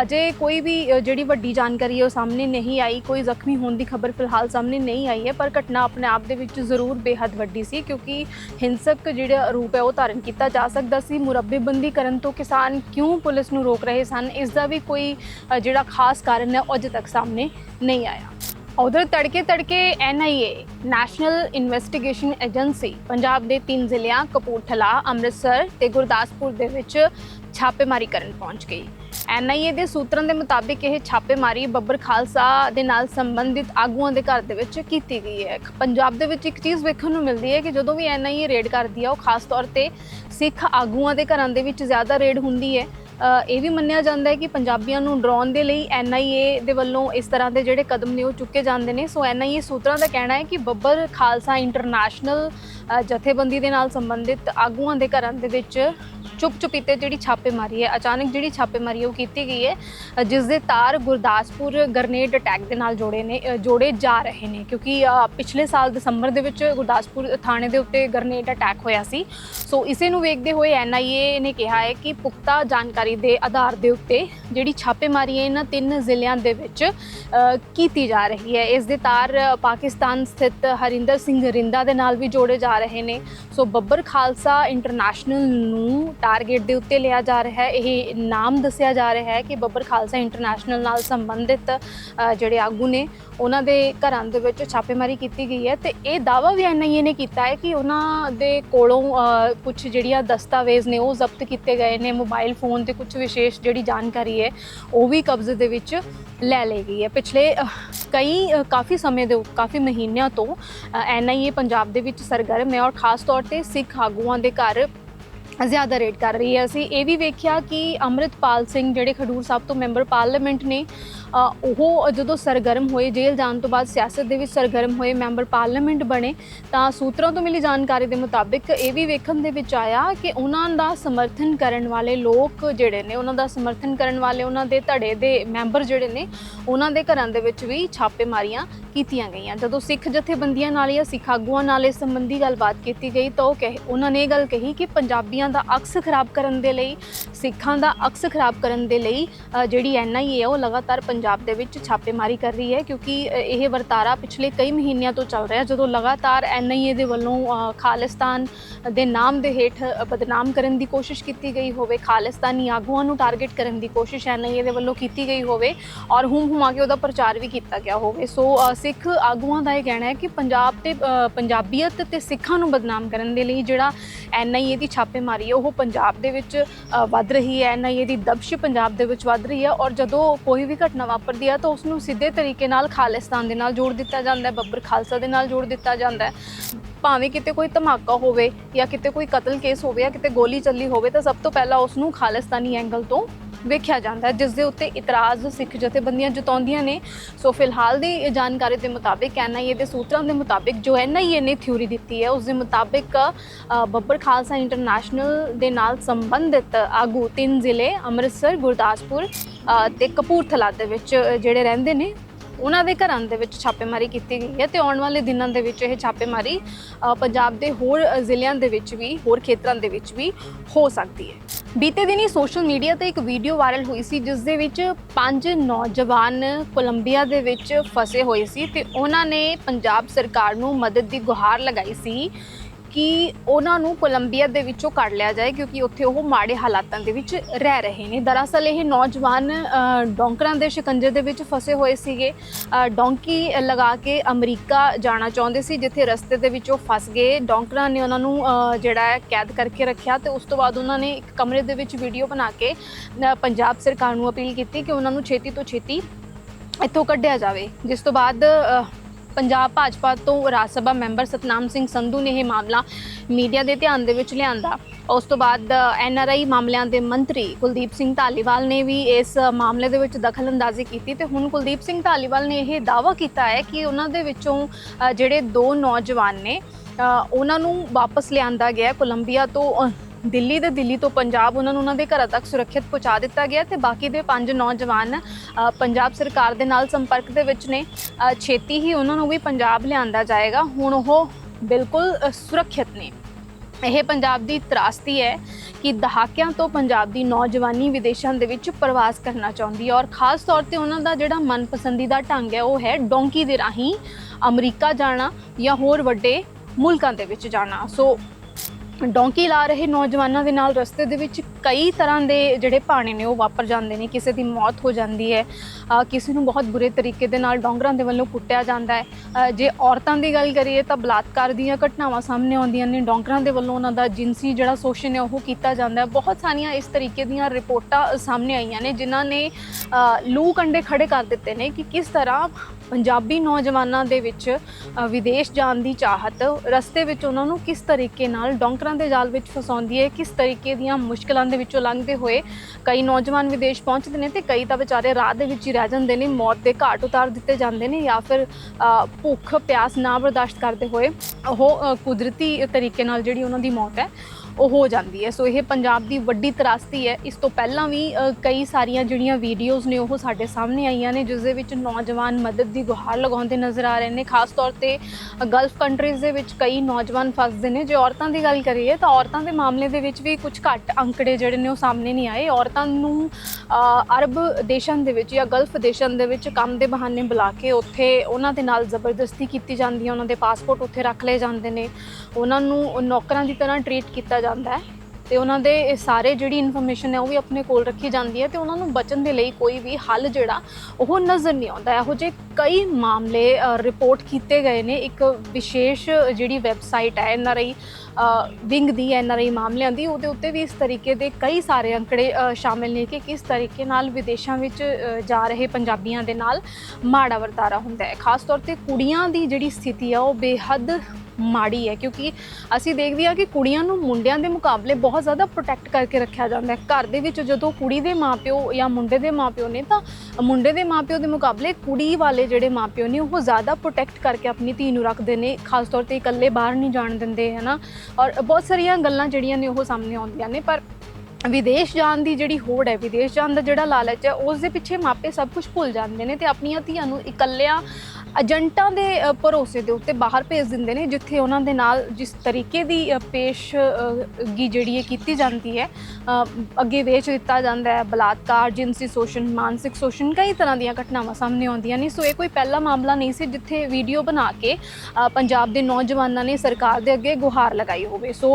ਅਜੇ ਕੋਈ ਵੀ ਜਿਹੜੀ ਵੱਡੀ ਜਾਣਕਾਰੀ ਹੈ ਉਹ ਸਾਹਮਣੇ ਨਹੀਂ ਆਈ, ਕੋਈ ਜ਼ਖਮੀ ਹੋਣ ਦੀ ਖਬਰ ਫਿਲਹਾਲ ਸਾਹਮਣੇ ਨਹੀਂ ਆਈ ਹੈ, ਪਰ ਘਟਨਾ ਆਪਣੇ ਆਪ ਦੇ ਵਿੱਚ ਜ਼ਰੂਰ ਬੇਹੱਦ ਵੱਡੀ ਸੀ, ਕਿਉਂਕਿ ਹਿੰਸਕ ਜਿਹੜਾ ਰੂਪ ਹੈ ਉਹ ਧਾਰਨ ਕੀਤਾ ਜਾ ਸਕਦਾ ਸੀ। ਮੁਰੱਬੇਬੰਦੀ ਕਰਨ ਤੋਂ ਕਿਸਾਨ ਕਿਉਂ ਪੁਲਿਸ ਨੂੰ ਰੋਕ ਰਹੇ ਸਨ, ਇਸ ਦਾ ਵੀ ਕੋਈ ਜਿਹੜਾ ਖਾਸ ਕਾਰਨ ਹੈ ਉਹ ਅਜੇ ਤੱਕ ਸਾਹਮਣੇ ਨਹੀਂ ਆਇਆ। ਉਧਰ ਤੜਕੇ ਤੜਕੇ NIA national investigation agency, Punjab ਦੇ ਤਿੰਨ ਜ਼ਿਲ੍ਹਿਆਂ, ਕਪੂਰਥਲਾ, ਅੰਮ੍ਰਿਤਸਰ ਤੇ ਗੁਰਦਾਸਪੁਰ ਦੇ ਵਿੱਚ ਛਾਪੇਮਾਰੀ ਕਰਨ ਪਹੁੰਚ ਗਈ। ਐਨਆਈਏ ਦੇ ਸੂਤਰਾਂ ਦੇ ਮੁਤਾਬਿਕ ਇਹ ਛਾਪੇਮਾਰੀ ਬੱਬਰ ਖਾਲਸਾ ਦੇ ਨਾਲ ਸੰਬੰਧਿਤ ਆਗੂਆਂ ਦੇ ਘਰ ਦੇ ਵਿੱਚ ਕੀਤੀ ਗਈ ਹੈ। ਪੰਜਾਬ ਦੇ ਵਿੱਚ ਇੱਕ ਚੀਜ਼ ਵੇਖਣ ਨੂੰ ਮਿਲਦੀ ਹੈ ਕਿ ਜਦੋਂ ਵੀ ਐਨਆਈਏ ਰੇਡ ਕਰਦੀ ਹੈ, ਉਹ ਖਾਸ ਤੌਰ ਤੇ ਸਿੱਖ ਆਗੂਆਂ ਦੇ ਘਰਾਂ ਦੇ ਵਿੱਚ ਜ਼ਿਆਦਾ ਰੇਡ ਹੁੰਦੀ ਹੈ। ਇਹ ਵੀ ਮੰਨਿਆ ਜਾਂਦਾ ਹੈ ਕਿ ਪੰਜਾਬੀਆਂ ਨੂੰ ਡਰਾਉਣ ਦੇ ਲਈ ਐਨਆਈਏ ਦੇ ਵੱਲੋਂ ਇਸ ਤਰ੍ਹਾਂ ਦੇ ਜਿਹੜੇ ਕਦਮ ਨੇ ਉਹ ਚੁੱਕੇ ਜਾਂਦੇ ਨੇ। ਸੋ ਐਨਆਈਏ ਸੂਤਰਾਂ ਦਾ ਕਹਿਣਾ ਹੈ ਕਿ ਬੱਬਰ ਖਾਲਸਾ ਇੰਟਰਨੈਸ਼ਨਲ ਜਥੇਬੰਦੀ ਦੇ ਨਾਲ ਸੰਬੰਧਿਤ ਆਗੂਆਂ ਦੇ ਘਰਾਂ ਦੇ ਵਿੱਚ ਚੁੱਪ ਚੁਪੀਤੇ ਜਿਹੜੀ ਛਾਪੇਮਾਰੀ ਹੈ, ਅਚਾਨਕ ਜਿਹੜੀ ਛਾਪੇਮਾਰੀ ਹੈ ਉਹ ਕੀਤੀ ਗਈ ਹੈ ਜਿਸ ਦੇ ਤਾਰ ਗੁਰਦਾਸਪੁਰ ਗਰਨੇਡ ਅਟੈਕ ਦੇ ਨਾਲ ਜੋੜੇ ਨੇ ਜੋੜੇ ਜਾ ਰਹੇ ਨੇ, ਕਿਉਂਕਿ ਪਿਛਲੇ ਸਾਲ ਦਸੰਬਰ ਦੇ ਵਿੱਚ ਗੁਰਦਾਸਪੁਰ ਥਾਣੇ ਦੇ ਉੱਤੇ ਗਰਨੇਡ ਅਟੈਕ ਹੋਇਆ ਸੀ। ਸੋ ਇਸੇ ਨੂੰ ਵੇਖਦੇ ਹੋਏ ਐਨਆਈਏ ਨੇ ਕਿਹਾ ਹੈ ਕਿ ਪੁਖਤਾ ਜਾਣਕਾਰੀ ਦੇ ਆਧਾਰ ਦੇ ਉੱਤੇ ਜਿਹੜੀ ਛਾਪੇਮਾਰੀ ਹੈ, ਇਹਨਾਂ ਤਿੰਨ ਜ਼ਿਲ੍ਹਿਆਂ ਦੇ ਵਿੱਚ ਕੀਤੀ ਜਾ ਰਹੀ ਹੈ। ਇਸ ਦੇ ਤਾਰ ਪਾਕਿਸਤਾਨ ਸਥਿਤ ਹਰਿੰਦਰ ਸਿੰਘ ਰਿੰਦਾ ਦੇ ਨਾਲ ਵੀ ਜੋੜੇ ਜਾ ਰਹੇ ਨੇ। ਸੋ ਬੱਬਰ ਖਾਲਸਾ ਇੰਟਰਨੈਸ਼ਨਲ ਨੂੰ ਟਾਰਗੇਟ ਦੇ ਉੱਤੇ ਲਿਆ ਜਾ ਰਿਹਾ ਹੈ। ਇਹ ਨਾਮ ਦੱਸਿਆ ਜਾ ਰਿਹਾ ਹੈ ਕਿ ਬੱਬਰ ਖਾਲਸਾ ਇੰਟਰਨੈਸ਼ਨਲ ਨਾਲ ਸੰਬੰਧਿਤ ਜਿਹੜੇ ਆਗੂ ਨੇ, ਉਹਨਾਂ ਦੇ ਘਰਾਂ ਦੇ ਵਿੱਚ ਛਾਪੇਮਾਰੀ ਕੀਤੀ ਗਈ ਹੈ ਤੇ ਇਹ ਦਾਵਾ ਵੀ ਐਨਆਈਏ ਨੇ ਕੀਤਾ ਹੈ ਕਿ ਉਹਨਾਂ ਦੇ ਕੋਲੋਂ ਕੁਝ ਜਿਹੜੀਆਂ ਦਸਤਾਵੇਜ਼ ਨੇ ਉਹ ਜ਼ਬਤ ਕੀਤੇ ਗਏ ਨੇ, ਮੋਬਾਈਲ ਫੋਨ ਤੇ ਕੁਝ ਵਿਸ਼ੇਸ਼ ਜਿਹੜੀ ਜਾਣਕਾਰੀ ਹੈ, ਉਹ ਵੀ ਕਬਜ਼ੇ ਦੇ ਵਿੱਚ ਲੈ ਲਈ ਗਈ ਹੈ। ਪਿਛਲੇ ਕਈ ਕਾਫੀ ਸਮੇਂ ਦੇ, ਕਾਫੀ ਮਹੀਨਿਆਂ ਤੋਂ ਐਨਆਈਏ ਪੰਜਾਬ ਦੇ ਵਿੱਚ ਸਰਗਰਮ ਹੈ ਔਰ ਖਾਸ ਤੌਰ ਤੇ ਸਿੱਖ ਆਗੂਆਂ ਦੇ ਘਰ ਜ਼ਿਆਦਾ ਰੇਟ ਕਰ ਰਹੀ ਹੈ। ਅਸੀਂ ਇਹ ਵੀ ਵੇਖਿਆ ਕਿ ਅੰਮ੍ਰਿਤਪਾਲ ਸਿੰਘ ਜਿਹੜੇ ਖਡੂਰ ਸਾਹਿਬ ਤੋਂ ਮੈਂਬਰ ਪਾਰਲੀਮੈਂਟ ਨੇ ਉਹ ਜਦੋਂ ਸਰਗਰਮ ਹੋਏ, ਜੇਲ੍ਹ ਜਾਣ ਤੋਂ ਬਾਅਦ ਸਿਆਸਤ ਦੇ ਵਿੱਚ ਸਰਗਰਮ ਹੋਏ, ਮੈਂਬਰ ਪਾਰਲੀਮੈਂਟ ਬਣੇ, ਤਾਂ ਸੂਤਰਾਂ ਤੋਂ ਮਿਲੀ ਜਾਣਕਾਰੀ ਦੇ ਮੁਤਾਬਿਕ ਇਹ ਵੀ ਵੇਖਣ ਦੇ ਵਿੱਚ ਆਇਆ ਕਿ ਉਹਨਾਂ ਦਾ ਸਮਰਥਨ ਕਰਨ ਵਾਲੇ ਲੋਕ ਜਿਹੜੇ ਨੇ, ਉਹਨਾਂ ਦਾ ਸਮਰਥਨ ਕਰਨ ਵਾਲੇ ਉਹਨਾਂ ਦੇ ਧੜੇ ਦੇ ਮੈਂਬਰ ਜਿਹੜੇ ਨੇ, ਉਹਨਾਂ ਦੇ ਘਰਾਂ ਦੇ ਵਿੱਚ ਵੀ ਛਾਪੇਮਾਰੀਆਂ ਕੀਤੀਆਂ ਗਈਆਂ। ਜਦੋਂ ਸਿੱਖ ਜਥੇਬੰਦੀਆਂ ਨਾਲ ਜਾਂ ਸਿੱਖ ਆਗੂਆਂ ਨਾਲ ਇਸ ਸੰਬੰਧੀ ਗੱਲਬਾਤ ਕੀਤੀ ਗਈ ਤਾਂ ਉਹ ਕਹੇ, ਉਹਨਾਂ ਨੇ ਇਹ ਗੱਲ ਕਹੀ ਕਿ ਪੰਜਾਬੀਆਂ ਪੰਜਾਬੀਆਂ ਦਾ ਅਕਸ ਖਰਾਬ ਕਰਨ ਦੇ ਲਈ ਸਿੱਖਾਂ ਦਾ ਅਕਸ ਖਰਾਬ ਕਰਨ ਦੇ ਲਈ ਅ, ਜਿਹੜੀ ਐਨਆਈਏ ਹੈ ਉਹ ਲਗਾਤਾਰ ਪੰਜਾਬ ਦੇ ਵਿੱਚ ਛਾਪੇਮਾਰੀ ਕਰ ਰਹੀ ਹੈ ਕਿਉਂਕਿ ਇਹ ਵਰਤਾਰਾ ਪਿਛਲੇ ਕਈ ਮਹੀਨਿਆਂ ਤੋਂ ਚੱਲ ਰਿਹਾ ਜਦੋਂ ਲਗਾਤਾਰ ਐਨਆਈਏ ਦੇ ਵੱਲੋਂ ਖਾਲਿਸਤਾਨ ਦੇ ਨਾਮ ਦੇ ਹੇਠ ਬਦਨਾਮ ਕਰਨ ਦੀ ਕੋਸ਼ਿਸ਼ ਕੀਤੀ ਗਈ ਹੋਵੇ ਖਾਲਿਸਤਾਨੀ ਆਗੂਆਂ ਨੂੰ ਟਾਰਗੇਟ ਕਰਨ ਦੀ ਕੋਸ਼ਿਸ਼ ਐਨਆਈਏ ਦੇ ਵੱਲੋਂ ਕੀਤੀ ਗਈ ਹੋਵੇ ਔਰ ਹੁਮ ਹੁਮਾ ਕੇ ਉਹਦਾ ਪ੍ਰਚਾਰ ਵੀ ਕੀਤਾ ਗਿਆ ਹੋਵੇ। ਸੋ ਸਿੱਖ ਆਗੂਆਂ ਦਾ ਇਹ ਕਹਿਣਾ ਹੈ ਕਿ ਪੰਜਾਬ ਤੇ ਪੰਜਾਬੀਅਤ ਤੇ ਸਿੱਖਾਂ ਨੂੰ ਬਦਨਾਮ ਕਰਨ ਦੇ ਲਈ ਜਿਹੜਾ ਐਨਆਈਏ ਦੀ ਛਾਪੇਮਾਰੀ ਹੈ, ਉਹ ਪੰਜਾਬ ਦੇ ਵਿੱਚ ਵੱਧ ਰਹੀ ਹੈ, ਐਨਆਈਏ ਦੀ ਦਬਸ਼ ਪੰਜਾਬ ਦੇ ਵਿੱਚ ਵੱਧ ਰਹੀ ਹੈ ਔਰ ਜਦੋਂ ਕੋਈ ਵੀ ਘਟਨਾ ਵਾਪਰਦੀ ਹੈ ਤਾਂ ਉਸ ਨੂੰ ਸਿੱਧੇ ਤਰੀਕੇ ਨਾਲ ਖਾਲਿਸਤਾਨ ਦੇ ਨਾਲ ਜੋੜ ਦਿੱਤਾ ਜਾਂਦਾ ਹੈ, ਬੱਬਰ ਖਾਲਸਾ ਦੇ ਨਾਲ ਜੋੜ ਦਿੱਤਾ ਜਾਂਦਾ ਹੈ। ਭਾਵੇਂ ਕਿਤੇ ਕੋਈ ਧਮਾਕਾ ਹੋਵੇ ਜਾਂ ਕਿਤੇ ਕੋਈ ਕਤਲ ਕੇਸ ਹੋਵੇ ਜਾਂ ਕਿਤੇ ਗੋਲੀ ਚੱਲੀ ਹੋਵੇ ਤਾਂ ਸਭ ਤੋਂ ਪਹਿਲਾਂ ਉਸ ਨੂੰ ਖਾਲਿਸਤਾਨੀ ਐਂਗਲ ਤੋਂ ਵੇਖਿਆ ਜਾਂਦਾ ਜਿਸ ਦੇ ਉੱਤੇ ਇਤਰਾਜ਼ ਸਿੱਖ ਜਥੇਬੰਦੀਆਂ ਜਤਾਉਂਦੀਆਂ ਨੇ। ਸੋ ਫਿਲਹਾਲ ਦੀ ਜਾਣਕਾਰੀ ਦੇ ਮੁਤਾਬਿਕ ਐਨਆਈਏ ਦੇ ਸੂਤਰਾਂ ਦੇ ਮੁਤਾਬਿਕ ਜੋ ਐਨਆਈਏ ਨੇ ਥਿਊਰੀ ਦਿੱਤੀ ਹੈ ਉਸ ਦੇ ਮੁਤਾਬਿਕ ਬੱਬਰ ਖਾਲਸਾ ਇੰਟਰਨੈਸ਼ਨਲ ਦੇ ਨਾਲ ਸੰਬੰਧਿਤ ਆਗੂ ਤਿੰਨ ਜ਼ਿਲ੍ਹੇ ਅੰਮ੍ਰਿਤਸਰ ਗੁਰਦਾਸਪੁਰ ਅ, ਤੇ ਕਪੂਰਥਲਾ ਦੇ ਵਿੱਚ ਜਿਹੜੇ ਰਹਿੰਦੇ ਨੇ ਉਹਨਾਂ ਦੇ ਘਰਾਂ ਦੇ ਵਿੱਚ ਛਾਪੇਮਾਰੀ ਕੀਤੀ ਗਈ ਹੈ ਤੇ ਆਉਣ ਵਾਲੇ ਦਿਨਾਂ ਦੇ ਵਿੱਚ ਇਹ ਛਾਪੇਮਾਰੀ ਪੰਜਾਬ ਦੇ ਹੋਰ ਜ਼ਿਲ੍ਹਿਆਂ ਦੇ ਵਿੱਚ ਵੀ ਹੋਰ ਖੇਤਰਾਂ ਦੇ ਵਿੱਚ ਵੀ ਹੋ ਸਕਦੀ ਹੈ। ਬੀਤੇ ਦਿਨੀ ਸੋਸ਼ਲ ਮੀਡੀਆ ਤੇ ਇੱਕ ਵੀਡੀਓ ਵਾਇਰਲ ਹੋਈ ਸੀ, ਜਿਸ ਦੇ ਵਿੱਚ ਪੰਜ ਨੌਜਵਾਨ ਕੋਲੰਬੀਆ ਦੇ ਵਿੱਚ ਫਸੇ ਹੋਏ ਸੀ ਤੇ ਉਹਨਾਂ ਨੇ ਪੰਜਾਬ ਸਰਕਾਰ ਨੂੰ ਮਦਦ ਦੀ ਗੁਹਾਰ ਲਗਾਈ ਸੀ। ਕਿ ਉਹਨਾਂ ਨੂੰ ਕੋਲੰਬੀਆ ਦੇ ਵਿੱਚੋਂ ਕੱਢ ਲਿਆ ਜਾਏ ਕਿਉਂਕਿ ਉੱਥੇ ਉਹ ਮਾੜੇ ਹਾਲਾਤਾਂ ਦੇ ਵਿੱਚ ਰਹਿ ਰਹੇ ਨੇ। ਦਰਅਸਲ ਇਹ ਨੌਜਵਾਨ ਅ, ਡੌਂਕਰਾਂ ਦੇ ਸ਼ਿਕੰਜੇ ਦੇ ਵਿੱਚ ਫਸੇ ਹੋਏ ਸੀਗੇ। ਅ, ਡੌਂਕੀ ਲਗਾ ਕੇ ਅਮਰੀਕਾ ਜਾਣਾ ਚਾਹੁੰਦੇ ਸੀ ਜਿੱਥੇ ਰਸਤੇ ਦੇ ਵਿੱਚ ਉਹ ਫਸ ਗਏ। ਡੌਂਕਰਾਂ ਨੇ ਉਹਨਾਂ ਨੂੰ ਜਿਹੜਾ ਹੈ ਕੈਦ ਕਰਕੇ ਰੱਖਿਆ ਤੇ ਉਸ ਤੋਂ ਬਾਅਦ ਉਹਨਾਂ ਨੇ ਇੱਕ ਕਮਰੇ ਦੇ ਵਿੱਚ ਵੀਡੀਓ ਬਣਾ ਕੇ ਪੰਜਾਬ ਸਰਕਾਰ ਨੂੰ ਅਪੀਲ ਕੀਤੀ ਕਿ ਉਹਨਾਂ ਨੂੰ ਛੇਤੀ ਤੋਂ ਛੇਤੀ ਇੱਥੋਂ ਕੱਢਿਆ ਜਾਵੇ। ਜਿਸ ਤੋਂ ਬਾਅਦ ਪੰਜਾਬ ਭਾਜਪਾ ਤੋਂ ਰਾਜ ਸਭਾ ਮੈਂਬਰ ਸਤਨਾਮ ਸਿੰਘ ਸੰਧੂ ਨੇ ਇਹ ਮਾਮਲਾ ਮੀਡੀਆ ਦੇ ਧਿਆਨ ਦੇ ਵਿੱਚ ਲਿਆਂਦਾ। ਉਸ ਤੋਂ ਬਾਅਦ, ਐੱਨ ਆਰ ਆਈ ਮਾਮਲਿਆਂ ਦੇ ਮੰਤਰੀ ਕੁਲਦੀਪ ਸਿੰਘ ਧਾਲੀਵਾਲ ਨੇ ਵੀ ਇਸ ਮਾਮਲੇ ਦੇ ਵਿੱਚ ਦਖਲਅੰਦਾਜ਼ੀ ਕੀਤੀ ਤੇ ਹੁਣ ਕੁਲਦੀਪ ਸਿੰਘ ਧਾਲੀਵਾਲ ਨੇ ਇਹ ਦਾਅਵਾ ਕੀਤਾ ਹੈ ਕਿ ਉਹਨਾਂ ਦੇ ਵਿੱਚੋਂ ਜਿਹੜੇ ਦੋ ਨੌਜਵਾਨ ਨੇ ਉਹਨਾਂ ਨੂੰ ਵਾਪਸ ਲਿਆਂਦਾ ਗਿਆ ਕੋਲੰਬੀਆ ਤੋਂ। ਦਿੱਲੀ ਦੇ ਦਿੱਲੀ ਤੋਂ ਪੰਜਾਬ, ਉਹਨਾਂ ਨੂੰ ਉਹਨਾਂ ਦੇ ਘਰਾਂ ਤੱਕ ਸੁਰੱਖਿਅਤ ਪਹੁੰਚਾ ਦਿੱਤਾ ਗਿਆ ਤੇ ਬਾਕੀ ਦੇ ਪੰਜ ਨੌਜਵਾਨ ਪੰਜਾਬ ਸਰਕਾਰ ਦੇ ਨਾਲ ਸੰਪਰਕ ਦੇ ਵਿੱਚ ਨੇ। ਛੇਤੀ ਹੀ ਉਹਨਾਂ ਨੂੰ ਵੀ ਪੰਜਾਬ ਲਿਆਂਦਾ ਜਾਏਗਾ। ਹੁਣ ਉਹ ਬਿਲਕੁਲ ਸੁਰੱਖਿਅਤ ਨੇ। ਇਹ ਪੰਜਾਬ ਦੀ ਤਰਾਸਤੀ ਹੈ ਕਿ ਦਹਾਕਿਆਂ ਤੋਂ ਪੰਜਾਬ ਦੀ ਨੌਜਵਾਨੀ ਵਿਦੇਸ਼ਾਂ ਦੇ ਵਿੱਚ ਪ੍ਰਵਾਸ ਕਰਨਾ ਚਾਹੁੰਦੀ ਹੈ ਔਰ ਖਾਸ ਤੌਰ ਤੇ ਉਹਨਾਂ ਦਾ ਜਿਹੜਾ ਮਨਪਸੰਦੀਦਾ ਢੰਗ ਹੈ, ਉਹ ਹੈ ਡੋਂਕੀ ਦੇ ਰਾਹੀਂ ਅਮਰੀਕਾ ਜਾਣਾ ਜਾਂ ਹੋਰ ਵੱਡੇ ਮੁਲਕਾਂ ਦੇ ਵਿੱਚ ਜਾਣਾ। ਸੋ ਡੌਂਕੀ ਲਾ ਰਹੇ ਨੌਜਵਾਨਾਂ ਦੇ ਨਾਲ ਰਸਤੇ ਦੇ ਵਿੱਚ ਕਈ ਤਰ੍ਹਾਂ ਦੇ ਜਿਹੜੇ ਭਾਣੇ ਨੇ ਉਹ ਵਾਪਰ ਜਾਂਦੇ ਨੇ, ਕਿਸੇ ਦੀ ਮੌਤ ਹੋ ਜਾਂਦੀ ਹੈ ਕਿਸੇ ਨੂੰ ਬਹੁਤ ਬੁਰੇ ਤਰੀਕੇ ਦੇ ਨਾਲ ਡੋਂਗਰਾਂ ਦੇ ਵੱਲੋਂ ਕੁੱਟਿਆ ਜਾਂਦਾ ਹੈ। ਜੇ ਔਰਤਾਂ ਦੀ ਗੱਲ ਕਰੀਏ ਤਾਂ ਬਲਾਤਕਾਰ ਦੀਆਂ ਘਟਨਾਵਾਂ ਸਾਹਮਣੇ ਆਉਂਦੀਆਂ ਨੇ, ਡੋਂਗਰਾਂ ਦੇ ਵੱਲੋਂ ਉਹਨਾਂ ਦਾ ਜਿਨਸੀ ਜਿਹੜਾ ਸ਼ੋਸ਼ਣ ਹੈ ਉਹ ਕੀਤਾ ਜਾਂਦਾ ਹੈ। ਬਹੁਤ ਸਾਰੀਆਂ ਇਸ ਤਰੀਕੇ ਦੀਆਂ ਰਿਪੋਰਟਾਂ ਸਾਹਮਣੇ ਆਈਆਂ ਨੇ, ਜਿਨ੍ਹਾਂ ਨੇ ਲੂ ਕੰਡੇ ਖੜੇ ਕਰ ਦਿੱਤੇ ਨੇ ਕਿ ਕਿਸ ਤਰ੍ਹਾਂ ਪੰਜਾਬੀ ਨੌਜਵਾਨਾਂ ਦੇ ਵਿੱਚ ਵਿਦੇਸ਼ ਜਾਣ ਦੀ ਚਾਹਤ, ਰਸਤੇ ਵਿੱਚ ਉਹਨਾਂ ਨੂੰ ਕਿਸ ਤਰੀਕੇ ਨਾਲ ਡੌਂਕਰਾਂ ਦੇ ਜਾਲ ਵਿੱਚ ਫਸਾਉਂਦੀ ਹੈ। ਕਿਸ ਤਰੀਕੇ ਦੀਆਂ ਮੁਸ਼ਕਲਾਂ ਦੇ ਵਿੱਚੋਂ ਲੰਘਦੇ ਹੋਏ ਕਈ ਨੌਜਵਾਨ ਵਿਦੇਸ਼ ਪਹੁੰਚਦੇ ਨੇ ਤੇ ਕਈ ਤਾਂ ਵਿਚਾਰੇ ਰਾਹ ਦੇ ਵਿੱਚ ਹੀ ਰਹਿ ਜਾਂਦੇ ਨੇ ਮੌਤ ਦੇ ਘਾਟ ਉਤਾਰ ਦਿੱਤੇ ਜਾਂਦੇ ਨੇ ਜਾਂ ਫਿਰ ਅ, ਭੁੱਖ ਪਿਆਸ ਨਾ ਬਰਦਾਸ਼ਤ ਕਰਦੇ ਹੋਏ। ਉਹ ਕੁਦਰਤੀ ਤਰੀਕੇ ਨਾਲ ਜਿਹੜੀ ਉਹਨਾਂ ਦੀ ਮੌਤ ਹੈ ਉਹ ਹੋ ਜਾਂਦੀ ਹੈ। ਸੋ ਇਹ ਪੰਜਾਬ ਦੀ ਵੱਡੀ ਤਰਾਸਦੀ ਹੈ। ਇਸ ਤੋਂ ਪਹਿਲਾਂ ਵੀ ਕਈ ਸਾਰੀਆਂ ਜਿਹੜੀਆਂ ਵੀਡੀਓਜ਼ ਨੇ, ਉਹ ਸਾਡੇ ਸਾਹਮਣੇ ਆਈਆਂ ਨੇ, ਜਿਸ ਦੇ ਵਿੱਚ ਨੌਜਵਾਨ ਮਦਦ ਦੀ ਗੁਹਾਰ ਲਗਾਉਂਦੇ ਨਜ਼ਰ ਆ ਰਹੇ ਨੇ। ਖਾਸ ਤੌਰ ਤੇ ਗਲਫ ਕੰਟਰੀਜ਼ ਦੇ ਵਿੱਚ ਕਈ ਨੌਜਵਾਨ ਫਸਦੇ ਨੇ। ਜੇ ਔਰਤਾਂ ਦੀ ਗੱਲ ਕਰੀਏ, ਤਾਂ ਔਰਤਾਂ ਦੇ ਮਾਮਲੇ ਦੇ ਵਿੱਚ ਵੀ ਕੁਝ ਘੱਟ ਅੰਕੜੇ ਜਿਹੜੇ ਨੇ, ਉਹ ਸਾਹਮਣੇ ਨਹੀਂ ਆਏ। ਔਰਤਾਂ ਨੂੰ ਅਰਬ ਦੇਸ਼ਾਂ ਦੇ ਵਿੱਚ ਜਾਂ ਗਲਫ ਦੇਸ਼ਾਂ ਦੇ ਵਿੱਚ ਕੰਮ ਦੇ ਬਹਾਨੇ ਬੁਲਾ ਕੇ ਉੱਥੇ ਉਹਨਾਂ ਦੇ ਨਾਲ ਜ਼ਬਰਦਸਤੀ ਕੀਤੀ ਜਾਂਦੀ ਹੈ। ਉਹਨਾਂ ਦੇ ਪਾਸਪੋਰਟ ਉੱਥੇ ਰੱਖ ਲਏ ਜਾਂਦੇ ਨੇ। ਉਹਨਾਂ ਨੂੰ ਨੌਕਰਾਂ ਦੀ ਤਰ੍ਹਾਂ ਟਰੀਟ ਕੀਤਾ ਜਾਂਦਾ ਹੈ ਤੇ ਉਹਨਾਂ ਦੇ ਇਹ ਸਾਰੇ ਜਿਹੜੀ ਇਨਫੋਰਮੇਸ਼ਨ ਹੈ ਉਹ ਵੀ ਆਪਣੇ ਕੋਲ ਰੱਖੀ ਜਾਂਦੀ ਹੈ ਤੇ ਉਹਨਾਂ ਨੂੰ ਬਚਣ ਦੇ ਲਈ ਕੋਈ ਵੀ ਹੱਲ ਜਿਹੜਾ ਉਹ ਨਜ਼ਰ ਨਹੀਂ ਆਉਂਦਾ। ਇਹੋ ਜਿਹੇ ਕਈ ਮਾਮਲੇ ਰਿਪੋਰਟ ਕੀਤੇ ਗਏ ਨੇ। ਇੱਕ ਵਿਸ਼ੇਸ਼ ਜਿਹੜੀ ਵੈਬਸਾਈਟ ਹੈ ਐਨਆਰਆਈ ਵਿੰਗ ਦੀ ਐਨਆਰਆਈ ਮਾਮਲਿਆਂ ਦੀ, ਉਹਦੇ ਉੱਤੇ ਵੀ ਇਸ ਤਰੀਕੇ ਦੇ ਕਈ ਸਾਰੇ ਅੰਕੜੇ ਸ਼ਾਮਿਲ ਨੇ ਕਿ ਕਿਸ ਤਰੀਕੇ ਨਾਲ ਵਿਦੇਸ਼ਾਂ ਵਿੱਚ ਜਾ ਰਹੇ ਪੰਜਾਬੀਆਂ ਦੇ ਨਾਲ ਮਾੜਾ ਵਰਤਾਰਾ ਹੁੰਦਾ ਹੈ। ਖਾਸ ਤੌਰ ਤੇ ਕੁੜੀਆਂ ਦੀ ਜਿਹੜੀ ਸਥਿਤੀ ਆ ਉਹ ਬੇਹੱਦ ਮਾੜੀ ਹੈ, ਕਿਉਂਕਿ ਅਸੀਂ ਦੇਖਦੇ ਹਾਂ ਕਿ ਕੁੜੀਆਂ ਨੂੰ ਮੁੰਡਿਆਂ ਦੇ ਮੁਕਾਬਲੇ ਬਹੁਤ ਜ਼ਿਆਦਾ ਪ੍ਰੋਟੈਕਟ ਕਰਕੇ ਰੱਖਿਆ ਜਾਂਦਾ ਹੈ। ਘਰ ਦੇ ਵਿੱਚ ਜਦੋਂ ਕੁੜੀ ਦੇ ਮਾਪਿਓ ਜਾਂ ਮੁੰਡੇ ਦੇ ਮਾਪਿਓ ਨੇ ਤਾਂ ਮੁੰਡੇ ਦੇ ਮਾਪਿਓ ਦੇ ਮੁਕਾਬਲੇ ਕੁੜੀ ਵਾਲੇ ਜਿਹੜੇ ਮਾਪਿਓ ਨੇ ਉਹ ਜ਼ਿਆਦਾ ਪ੍ਰੋਟੈਕਟ ਕਰਕੇ ਆਪਣੀ ਧੀ ਨੂੰ ਰੱਖਦੇ ਨੇ। ਖਾਸ ਤੌਰ ਤੇ ਇਕੱਲੇ ਬਾਹਰ ਨਹੀਂ ਜਾਣ ਦਿੰਦੇ, ਹਨਾ? ਔਰ ਬਹੁਤ ਸਾਰੀਆਂ ਗੱਲਾਂ ਜਿਹੜੀਆਂ ਨੇ ਉਹ ਸਾਹਮਣੇ ਆਉਂਦੀਆਂ ਨੇ, ਪਰ ਵਿਦੇਸ਼ ਜਾਣ ਦੀ ਜਿਹੜੀ ਹੋੜ ਹੈ, ਵਿਦੇਸ਼ ਜਾਣ ਦਾ ਜਿਹੜਾ ਲਾਲਚ ਹੈ, ਉਸ ਦੇ ਪਿੱਛੇ ਮਾਪੇ ਸਭ ਕੁਝ ਭੁੱਲ ਜਾਂਦੇ ਨੇ ਤੇ ਆਪਣੀਆਂ ਧੀਆਂ ਨੂੰ ਇਕੱਲਿਆਂ ਏਜੰਟਾਂ ਦੇ ਭਰੋਸੇ ਦੇ ਉੱਤੇ ਬਾਹਰ ਭੇਜ ਦਿੰਦੇ ਨੇ, ਜਿੱਥੇ ਉਹਨਾਂ ਦੇ ਨਾਲ ਜਿਸ ਤਰੀਕੇ ਦੀ ਪੇਸ਼ਗੀ ਜਿਹੜੀ ਹੈ ਕੀਤੀ ਜਾਂਦੀ ਹੈ ਅੱਗੇ ਵੇਚ ਦਿੱਤਾ ਜਾਂਦਾ ਹੈ, ਬਲਾਤਕਾਰ, ਜਿਨਸੀ ਸ਼ੋਸ਼ਣ, ਮਾਨਸਿਕ ਸ਼ੋਸ਼ਣ, ਕਈ ਤਰ੍ਹਾਂ ਦੀਆਂ ਘਟਨਾਵਾਂ ਸਾਹਮਣੇ ਆਉਂਦੀਆਂ ਨੇ। ਸੋ ਇਹ ਕੋਈ ਪਹਿਲਾ ਮਾਮਲਾ ਨਹੀਂ ਸੀ ਜਿੱਥੇ ਵੀਡੀਓ ਬਣਾ ਕੇ ਪੰਜਾਬ ਦੇ ਨੌਜਵਾਨਾਂ ਨੇ ਸਰਕਾਰ ਦੇ ਅੱਗੇ ਗੁਹਾਰ ਲਗਾਈ ਹੋਵੇ। ਸੋ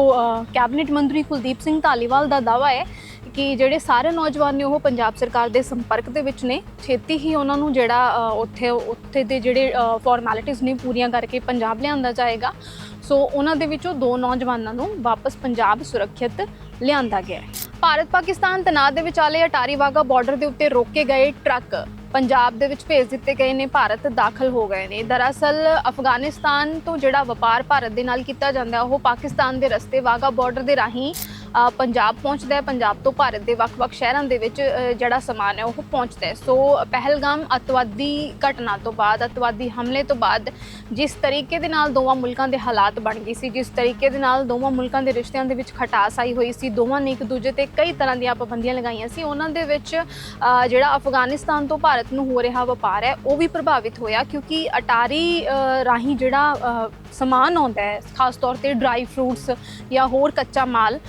ਕੈਬਨਿਟ ਮੰਤਰੀ ਕੁਲਦੀਪ ਸਿੰਘ ਧਾਲੀਵਾਲ ਦਾ ਦਾਅਵਾ ਹੈ ਕਿ ਜਿਹੜੇ ਸਾਰੇ ਨੌਜਵਾਨ ਨੇ ਉਹ ਪੰਜਾਬ ਸਰਕਾਰ ਦੇ ਸੰਪਰਕ ਦੇ ਵਿੱਚ ਨੇ, ਛੇਤੀ ਹੀ ਉਹਨਾਂ ਨੂੰ ਜਿਹੜਾ ਉੱਥੇ ਉੱਥੇ ਦੇ ਜਿਹੜੇ ਫਾਰਮੈਲਿਟੀਆਂ ਨੇ ਪੂਰੀਆਂ ਕਰਕੇ ਪੰਜਾਬ ਲਿਆਂਦਾ ਜਾਏਗਾ। ਸੋ ਉਹਨਾਂ ਦੇ ਵਿੱਚੋਂ ਦੋ ਨੌਜਵਾਨਾਂ ਨੂੰ ਵਾਪਸ ਪੰਜਾਬ ਸੁਰੱਖਿਅਤ ਲਿਆਂਦਾ ਗਿਆ ਹੈ। ਭਾਰਤ ਪਾਕਿਸਤਾਨ ਤਣਾਅ ਦੇ ਵਿਚਾਲੇ ਅਟਾਰੀ ਵਾਗਾ ਬਾਰਡਰ ਦੇ ਉੱਤੇ ਰੋਕੇ ਗਏ ਟਰੱਕ, ਪੰਜਾਬ ਦੇ ਵਿੱਚ ਭੇਜ ਦਿੱਤੇ ਗਏ ਨੇ, ਭਾਰਤ ਦਾਖਲ ਹੋ ਗਏ ਨੇ। ਦਰਅਸਲ ਅਫਗਾਨਿਸਤਾਨ ਤੋਂ ਜਿਹੜਾ ਵਪਾਰ ਭਾਰਤ ਦੇ ਨਾਲ ਕੀਤਾ ਜਾਂਦਾ, ਉਹ ਪਾਕਿਸਤਾਨ ਦੇ ਰਸਤੇ ਵਾਗਾ ਬਾਰਡਰ ਦੇ ਰਾਹੀਂ ਪੰਜਾਬ ਪਹੁੰਚਦਾ ਹੈ, ਪੰਜਾਬ ਤੋਂ ਭਾਰਤ ਦੇ ਵੱਖ-ਵੱਖ ਸ਼ਹਿਰਾਂ ਦੇ ਵਿੱਚ ਜਿਹੜਾ ਸਮਾਨ ਹੈ ਉਹ ਪਹੁੰਚਦਾ ਹੈ। ਸੋ ਪਹਿਲਗਾਮ ਅਤਵਾਦੀ ਘਟਨਾ ਤੋਂ ਬਾਅਦ, ਅਤਵਾਦੀ ਹਮਲੇ ਤੋਂ ਬਾਅਦ ਜਿਸ ਤਰੀਕੇ ਦੇ ਨਾਲ ਦੋਵਾਂ ਮੁਲਕਾਂ ਦੇ ਹਾਲਾਤ ਬਣ ਗਏ ਸੀ, ਜਿਸ ਤਰੀਕੇ ਦੇ ਨਾਲ ਦੋਵਾਂ ਮੁਲਕਾਂ ਦੇ ਰਿਸ਼ਤਿਆਂ ਦੇ ਵਿੱਚ ਖਟਾਸ ਆਈ ਹੋਈ ਸੀ, ਦੋਵਾਂ ਨੇ ਇੱਕ ਦੂਜੇ ਤੇ ਕਈ ਤਰ੍ਹਾਂ ਦੀਆਂ ਪਾਬੰਦੀਆਂ ਲਗਾਈਆਂ ਸੀ। ਉਹਨਾਂ ਦੇ ਵਿੱਚ ਜਿਹੜਾ ਅਫਗਾਨਿਸਤਾਨ ਤੋਂ ਭਾਰਤ ਨੂੰ ਹੋ ਰਿਹਾ ਵਪਾਰ ਹੈ, ਉਹ ਵੀ ਪ੍ਰਭਾਵਿਤ ਹੋਇਆ ਕਿਉਂਕਿ ਅਟਾਰੀ ਰਾਹੀਂ ਜਿਹੜਾ ਸਮਾਨ ਆਉਂਦਾ ਹੈ, ਖਾਸ ਤੌਰ ਤੇ ਡਰਾਈ ਫਰੂਟਸ ਜਾਂ ਹੋਰ ਕੱਚਾ ਮਾਲ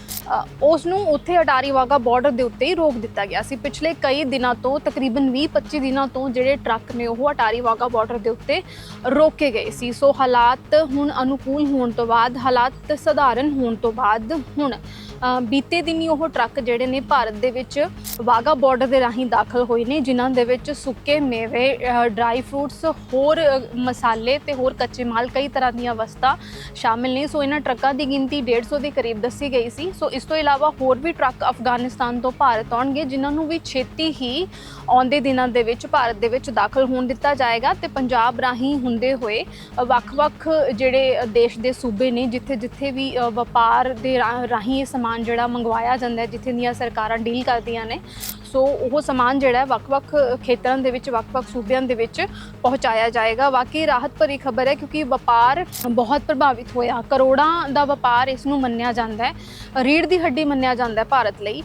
ਉਸ ਨੂੰ ਉੱਥੇ ਅਟਾਰੀ ਵਾਗਾ ਬਾਰਡਰ ਦੇ ਉੱਤੇ ਹੀ ਰੋਕ ਦਿੱਤਾ ਗਿਆ ਸੀ। ਪਿਛਲੇ ਕਈ ਦਿਨਾਂ ਤੋਂ, ਤਕਰੀਬਨ 20-25 ਦਿਨਾਂ ਤੋਂ ਜਿਹੜੇ ਟਰੱਕ ਨੇ ਉਹ ਅਟਾਰੀ ਵਾਗਾ ਬਾਰਡਰ ਦੇ ਉੱਤੇ ਰੋਕੇ ਗਏ ਸੀ। ਸੋ ਹਾਲਾਤ ਹੁਣ ਅਨੁਕੂਲ ਹੋਣ ਤੋਂ ਬਾਅਦ, ਹਾਲਾਤ ਸਧਾਰਨ ਹੋਣ ਤੋਂ ਬਾਅਦ ਹੁਣ ਬੀਤੇ ਦਿਨੀ ਉਹ ਟਰੱਕ ਜਿਹੜੇ ਨੇ ਭਾਰਤ ਦੇ ਵਿੱਚ ਵਾਗਾ ਬਾਰਡਰ ਦੇ ਰਾਹੀਂ ਦਾਖਲ ਹੋਏ ਨੇ, ਜਿਨ੍ਹਾਂ ਦੇ ਵਿੱਚ ਸੁੱਕੇ ਮੇਵੇ ਡਰਾਈ ਫਰੂਟਸ ਹੋਰ ਮਸਾਲੇ ਤੇ ਹੋਰ ਕੱਚੇ ਮਾਲ ਕਈ ਤਰ੍ਹਾਂ ਦੀਆਂ ਵਸਤਾਂ ਸ਼ਾਮਿਲ ਨੇ। ਸੋ ਇਹਨਾਂ ਟਰੱਕਾਂ ਦੀ ਗਿਣਤੀ 150 ਦੇ ਕਰੀਬ ਦੱਸੀ ਗਈ ਸੀ। ਸੋ ਇਸ ਤੋਂ ਇਲਾਵਾ ਹੋਰ ਵੀ ਟਰੱਕ ਅਫਗਾਨਿਸਤਾਨ ਤੋਂ ਭਾਰਤ ਆਉਣਗੇ, ਜਿਨ੍ਹਾਂ ਨੂੰ ਵੀ ਛੇਤੀ ਹੀ ਆਉਂਦੇ ਦਿਨਾਂ ਦੇ ਵਿੱਚ ਭਾਰਤ ਦੇ ਵਿੱਚ ਦਾਖਲ ਹੋਣ ਦਿੱਤਾ ਜਾਏਗਾ ਤੇ ਪੰਜਾਬ ਰਾਹੀਂ ਹੁੰਦੇ ਹੋਏ ਵੱਖ-ਵੱਖ ਜਿਹੜੇ ਦੇਸ਼ ਦੇ ਸੂਬੇ ਨੇ ਜਿੱਥੇ-ਜਿੱਥੇ ਵੀ ਵਪਾਰ ਦੇ ਰਾ- ਰਾਹੀਂ ਇਹ ਸਮਾਨ ਜਿਹੜਾ ਮੰਗਵਾਇਆ ਜਾਂਦਾ ਹੈ, ਜਿੱਥੇ ਦੀਆਂ ਸਰਕਾਰਾਂ ਡੀਲ ਕਰਦੀਆਂ ਨੇ ਸੋ ਉਹ ਸਮਾਨ ਜਿਹੜਾ ਹੈ ਵੱਖ-ਵੱਖ ਖੇਤਰਾਂ ਦੇ ਵਿੱਚ, ਵੱਖ-ਵੱਖ ਸੂਬਿਆਂ ਦੇ ਵਿੱਚ ਪਹੁੰਚਾਇਆ ਜਾਏਗਾ। ਵਾਕਈ ਰਾਹਤ ਭਰੀ ਖਬਰ ਹੈ ਕਿਉਂਕਿ ਵਪਾਰ ਬਹੁਤ ਪ੍ਰਭਾਵਿਤ ਹੋਇਆ। ਕਰੋੜਾਂ ਦਾ ਵਪਾਰ ਇਸ ਨੂੰ ਮੰਨਿਆ ਜਾਂਦਾ ਹੈ। ਰੀੜ ਦੀ ਹੱਡੀ ਮੰਨਿਆ ਜਾਂਦਾ ਹੈ ਭਾਰਤ ਲਈ।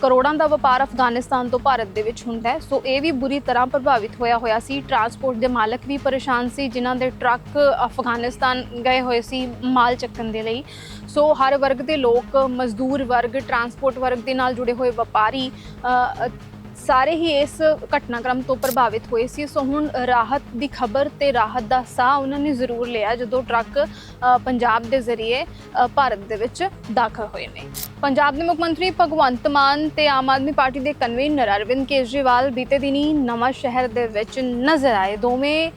ਕਰੋੜਾਂ ਦਾ ਵਪਾਰ ਅਫਗਾਨਿਸਤਾਨ ਤੋਂ ਭਾਰਤ ਦੇ ਵਿੱਚ ਹੁੰਦਾ ਹੈ। ਸੋ ਇਹ ਵੀ ਬੁਰੀ ਤਰ੍ਹਾਂ ਪ੍ਰਭਾਵਿਤ ਹੋਇਆ ਹੋਇਆ ਸੀ। ਟਰਾਂਸਪੋਰਟ ਦੇ ਮਾਲਕ ਵੀ ਪਰੇਸ਼ਾਨ ਸੀ, ਜਿਨ੍ਹਾਂ ਦੇ ਟਰੱਕ ਅਫਗਾਨਿਸਤਾਨ ਗਏ ਹੋਏ ਸੀ ਮਾਲ ਚੱਕਣ ਦੇ ਲਈ। ਸੋ ਹਰ ਵਰਗ ਦੇ ਲੋਕ ਮਜ਼ਦੂਰ ਵਰਗ ਟਰਾਂਸਪੋਰਟ ਵਰਗ ਦੇ ਨਾਲ ਜੁੜੇ ਹੋਏ ਵਪਾਰੀ ਸਾਰੇ ਹੀ ਇਸ ਘਟਨਾਕ੍ਰਮ ਤੋਂ ਪ੍ਰਭਾਵਿਤ ਹੋਏ ਸੀ। ਸੋ ਹੁਣ ਰਾਹਤ ਦੀ ਖਬਰ ਤੇ ਰਾਹਤ ਦਾ ਸਾਹ ਉਹਨਾਂ ਨੇ ਜ਼ਰੂਰ ਲਿਆ, ਜਦੋਂ ਟਰੱਕ ਪੰਜਾਬ ਦੇ ਜ਼ਰੀਏ ਭਾਰਤ ਦੇ ਵਿੱਚ ਦਾਖਲ ਹੋਏ ਨੇ। ਪੰਜਾਬ ਦੇ ਮੁੱਖ ਮੰਤਰੀ ਭਗਵੰਤ ਮਾਨ ਤੇ ਆਮ ਆਦਮੀ ਪਾਰਟੀ ਦੇ ਕਨਵੀਨਰ ਅਰਵਿੰਦ ਕੇਜਰੀਵਾਲ ਬੀਤੇ ਦਿਨੀ ਨਵਾਂ ਸ਼ਹਿਰ ਦੇ ਵਿੱਚ ਨਜ਼ਰ ਆਏ। ਦੋਵੇਂ